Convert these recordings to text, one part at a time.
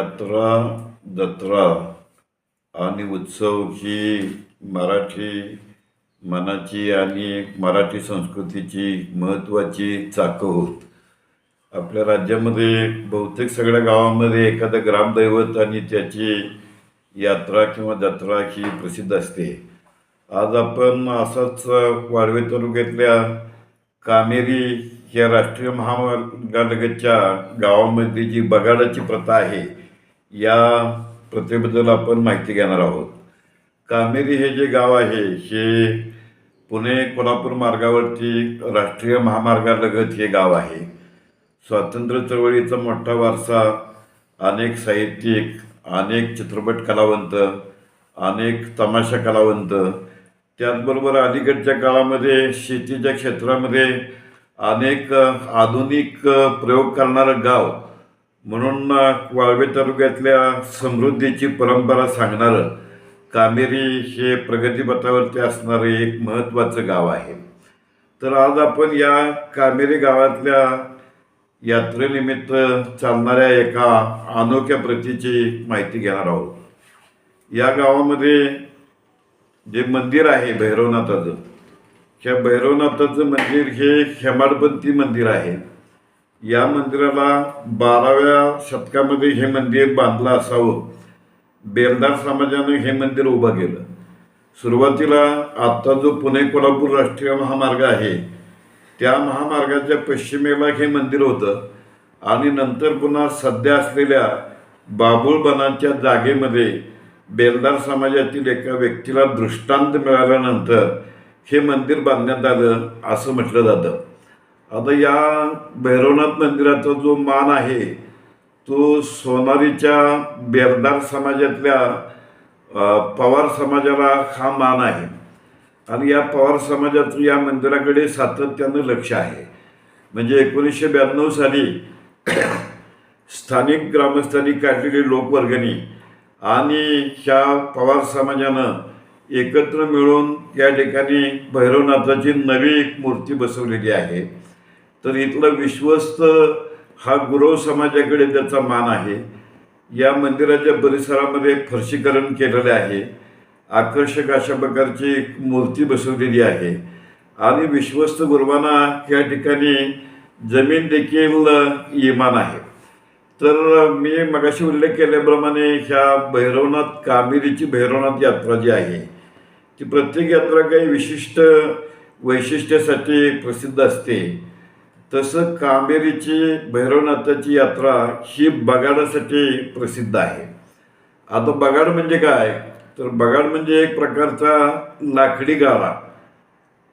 यात्रा जत्रा आणि उत्सव ही मराठी मनाची आणि मराठी संस्कृतीची महत्त्वाची चाकं होत. आपल्या राज्यामध्ये बहुतेक सगळ्या गावामध्ये एखादं ग्रामदैवत आणि त्याची यात्रा किंवा जत्रा ही प्रसिद्ध असते. आज आपण असाच वाळवे तालुक्यातल्या कामेरी या राष्ट्रीय महामार्गालगतच्या गावामध्ये जी बगाडाची प्रथा आहे या प्रथेबद्दल आपण माहिती घेणार आहोत. कामेरी हे जे गाव आहे हे पुणे कोल्हापूर मार्गावरती राष्ट्रीय महामार्गालगत हे गाव आहे. स्वातंत्र्य चळवळीचा मोठा वारसा अनेक साहित्यिक अनेक चित्रपट कलावंत अनेक तमाशा कलावंत. त्याचबरोबर अलीकडच्या काळामध्ये शेतीच्या क्षेत्रामध्ये अनेक आधुनिक प्रयोग करणारं गाव म्हणून वाळवे तालुक्यातल्या समृद्धीची परंपरा सांगणारं कामेरी हे प्रगतीपथावरती असणारे एक महत्त्वाचं गाव आहे. तर आज आपण या कामेरी गावातल्या यात्रेनिमित्त चालणाऱ्या एका अनोख्या प्रतीची माहिती घेणार आहोत. या गावामध्ये जे मंदिर आहे भैरवनाथाचं ह्या भैरवनाथाचं मंदिर हे हेमाडपंथी मंदिर आहे. या मंदिराला बाराव्या शतकामध्ये हे मंदिर बांधलं असावं. बेलदार समाजानं हे मंदिर उभं केलं. सुरुवातीला आत्ता जो पुणे कोल्हापूर राष्ट्रीय महामार्ग आहे त्या महामार्गाच्या पश्चिमेला हे मंदिर होतं आणि नंतर पुन्हा सध्या असलेल्या बाबुळबनाच्या जागेमध्ये बेलदार समाजातील एका व्यक्तीला दृष्टांत मिळाल्यानंतर हे मंदिर बांधण्यात आलं असं म्हटलं जातं. आता या भैरवनाथ मंदिराचा जो मान आहे तो सोनारीच्या बेरदार समाजातल्या पवार समाजाला हा मान आहे. आणि या पवार समाजाचं या मंदिराकडे सातत्यानं लक्ष आहे. म्हणजे एकोणीसशे ब्याण्णव साली स्थानिक ग्रामस्थांनी काढलेली लोकवर्गणी आणि ह्या पवार समाजानं एकत्र मिळून या ठिकाणी भैरवनाथाची नवी एक मूर्ती बसवलेली आहे. तर इथलं विश्वस्त हा गुरव समाजाकडे त्याचा मान आहे. या मंदिराच्या परिसरामध्ये फरशीकरण केलेले आहे. आकर्षक अशा प्रकारची एक मूर्ती बसवलेली आहे. आणि विश्वस्त गुरुवांना या ठिकाणी जमीन देखील इमान आहे. तर मी मगाशी उल्लेख केल्याप्रमाणे ह्या भैरवनाथ कामेरीची भैरवनाथ यात्रा जी आहे ती प्रत्येक यात्रा काही विशिष्ट वैशिष्ट्यासाठी प्रसिद्ध असते. तसं कामेरीची भैरवनाथाची यात्रा ही बगाडासाठी प्रसिद्ध आहे. आता बगाड म्हणजे काय? तर बगाड म्हणजे एक प्रकारचा लाकडी गारा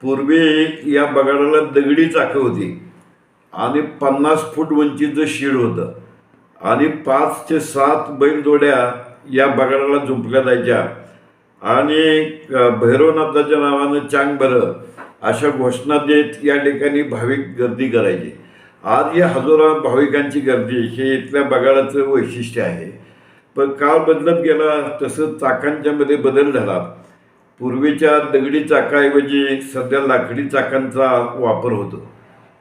पूर्वी या बगाडाला दगडी चाकं होती. आणि पन्नास फूट उंचीचं शीड होतं. आणि पाच ते सात बैलजोड्या या बगाडाला झुंपल्या जायच्या. आणि भैरवनाथाच्या नावानं चांगभरं अशा घोषणा देत या ठिकाणी भाविक गर्दी करायची. आज या हजारो भाविकांची गर्दी हे इथल्या बगाडाचं वैशिष्ट्य आहे. पण काळ बदलत गेला तसं चाकांच्यामध्ये बदल झाला. पूर्वीच्या दगडी चाकाऐवजी सध्या लाकडी चाकांचा वापर होतो.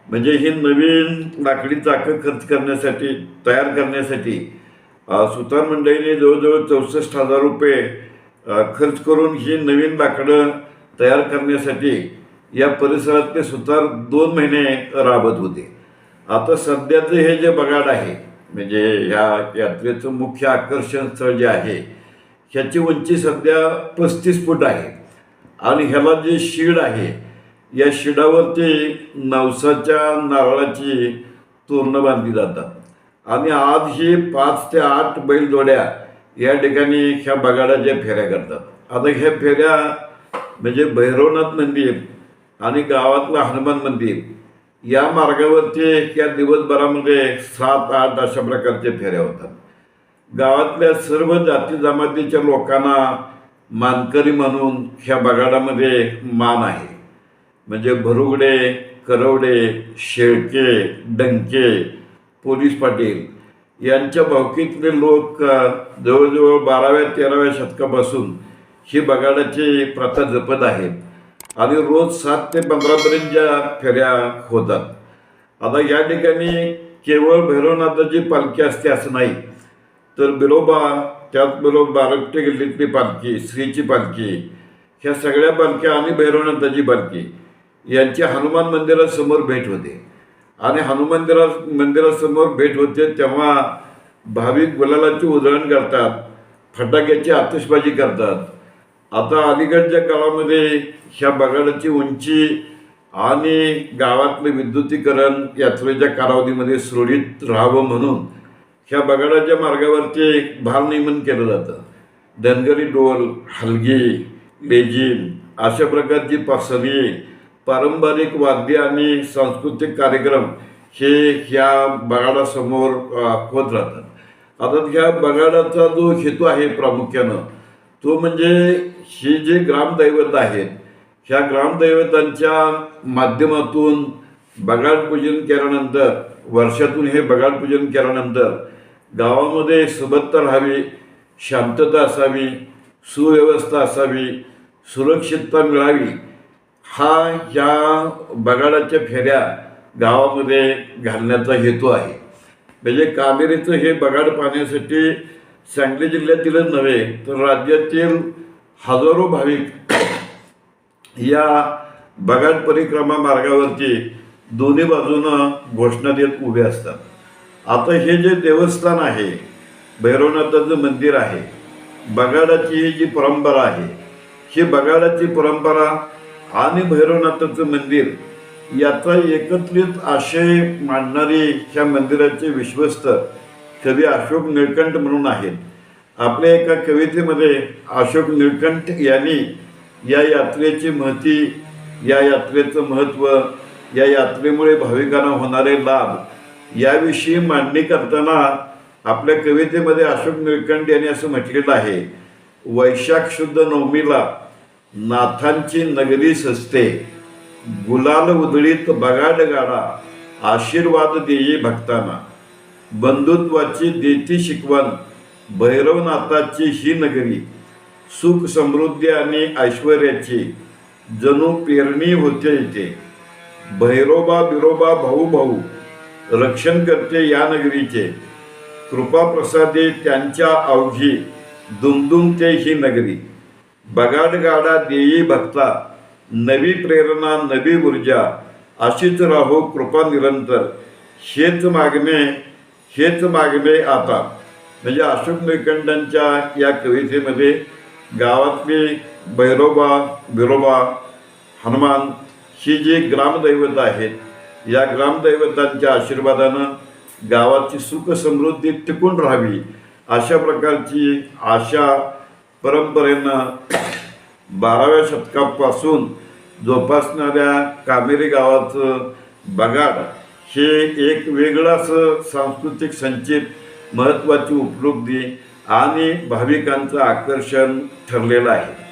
म्हणजे ही नवीन लाकडी चाकं खर्च करण्यासाठी तयार करण्यासाठी सुतार मंडळीने जवळजवळ चौसष्ट हजार रुपये खर्च करून ही नवीन लाकडं तयार करण्यासाठी या परिसरातले सुतार दोन महिने राबत होते. आता सध्याचं हे जे बगाड आहे म्हणजे ह्या यात्रेचं मुख्य आकर्षण स्थळ जे आहे ह्याची उंची सध्या पस्तीस फूट आहे. आणि ह्याला जे शीड आहे या शिडावरती नवसाच्या नारळाची तोरणं बांधली जातात. आणि आज ही पाच ते आठ बैलजोड्या या ठिकाणी ह्या बगाडाच्या फेऱ्या करतात. आता ह्या फेऱ्या म्हणजे भैरवनाथ मंदिर आणि गावातलं हनुमान मंदिर या मार्गावरचे या दिवसभरामध्ये सात आठ अशा प्रकारचे फेऱ्या होतात. गावातल्या सर्व जाती जमातीच्या लोकांना मानकरी म्हणून ह्या बगाडामध्ये मान आहे. म्हणजे भरुगडे करवडे शेळके डंके पोलीस पाटील यांच्या भावकीतले लोक जवळजवळ बाराव्या तेराव्या शतकापासून ही बगाडाची प्रथा जपत आहेत. आणि रोज सात ते पंधरापर्यंतच्या फेऱ्या होतात. आता या ठिकाणी केवळ भैरवनाथाची पालखी असते असं नाही. तर बिरोबा त्याचबरोबर बारपटे गल्लीतली पालखी श्रीची पालखी ह्या सगळ्या पालख्या आणि भैरवनाथाची पालखी यांची हनुमान मंदिरासमोर भेट होते. आणि हनुमान मंदिरा मंदिरासमोर भेट होते तेव्हा भाविक गुलालाची उधळण करतात फटाक्याची आतिषबाजी करतात. आता अलीकडच्या काळामध्ये ह्या बगाडाची उंची आणि गावातलं विद्युतीकरण यात्रेच्या कालावधीमध्ये सुरळीत राहावं म्हणून ह्या बगाडाच्या मार्गावरती भारनियमन केलं जातं. धनगरी डोल हलगी लेझिम अशा प्रकारची पासणी पारंपरिक वाद्य आणि सांस्कृतिक कार्यक्रम हे ह्या बगाडासमोर होत राहतात. आता ह्या बगाडाचा जो हेतू आहे प्रामुख्यानं तो म्हणजे हे जे ग्रामदैवत आहेत ह्या ग्रामदैवतांच्या माध्यमातून बगाड पूजन केल्यानंतर वर्षातून हे बगाड पूजन केल्यानंतर गावामध्ये सुबत्ता राहावी शांतता असावी सुव्यवस्था असावी सुरक्षितता मिळावी हा ह्या बगाडाच्या फेऱ्या गावामध्ये घालण्याचा हेतू आहे. म्हणजे कामेरीचं हे बगाड पाहण्यासाठी सांगली जिल्ह्यातीलच नव्हे तर राज्यातील हजारो भाविक या बगाड परिक्रमा मार्गावरती दोन्ही बाजूनं घोषणा देत उभे असतात. आता हे जे देवस्थान आहे भैरवनाथाचं मंदिर आहे बगाडाची ही जी परंपरा आहे ही बगाडाची परंपरा आणि भैरवनाथाचं मंदिर याचा एकत्रित आशय मांडणारी ह्या मंदिराचे विश्वस्त कवी अशोक निळकंठ म्हणून आहेत. आपल्या एका कवितेमध्ये अशोक निळकंठ यांनी या यात्रेची महती या यात्रेचं महत्त्व या यात्रेमुळे भाविकांना होणारे लाभ याविषयी मांडणी करताना आपल्या कवितेमध्ये अशोक निळकंठ यांनी असं म्हटलेलं आहे वैशाख शुद्ध नवमीला नाथांची नगरी सजते. गुलाल उधळीत बगाड गाडा आशीर्वाद देई भक्तांना. बंधुत्वाची देती शिकवण भैरवनाथाची ही नगरी सुख समृद्धी आणि ऐश्वर्याची जणू पेरणी होते इथे. भैरोबा बिरोबा भाऊ भाऊ रक्षण करते या नगरीचे. कृपा प्रसादे त्यांच्या अवघी दुमदुमते ही नगरी. बगाडगाडा देई भक्ता नवी प्रेरणा नवी ऊर्जा अशीच राहो कृपा निरंतर. शेत मागणे हेच मागले आता म्हणजे अशोक निळकंठांच्या या कवितेमध्ये गावातले भैरोबा बिरोबा हनुमान ही जी ग्रामदैवत आहेत या ग्रामदैवतांच्या आशीर्वादानं गावाची सुख समृद्धी टिकून राहावी अशा प्रकारची आशा परंपरेनं बाराव्या शतकापासून जोपासणाऱ्या कामेरी गावाचं बगाड हे एक वेगळं असं सांस्कृतिक संचित महत्त्वाची उपलब्धी आणि भाविकांचं आकर्षण ठरलेलं आहे.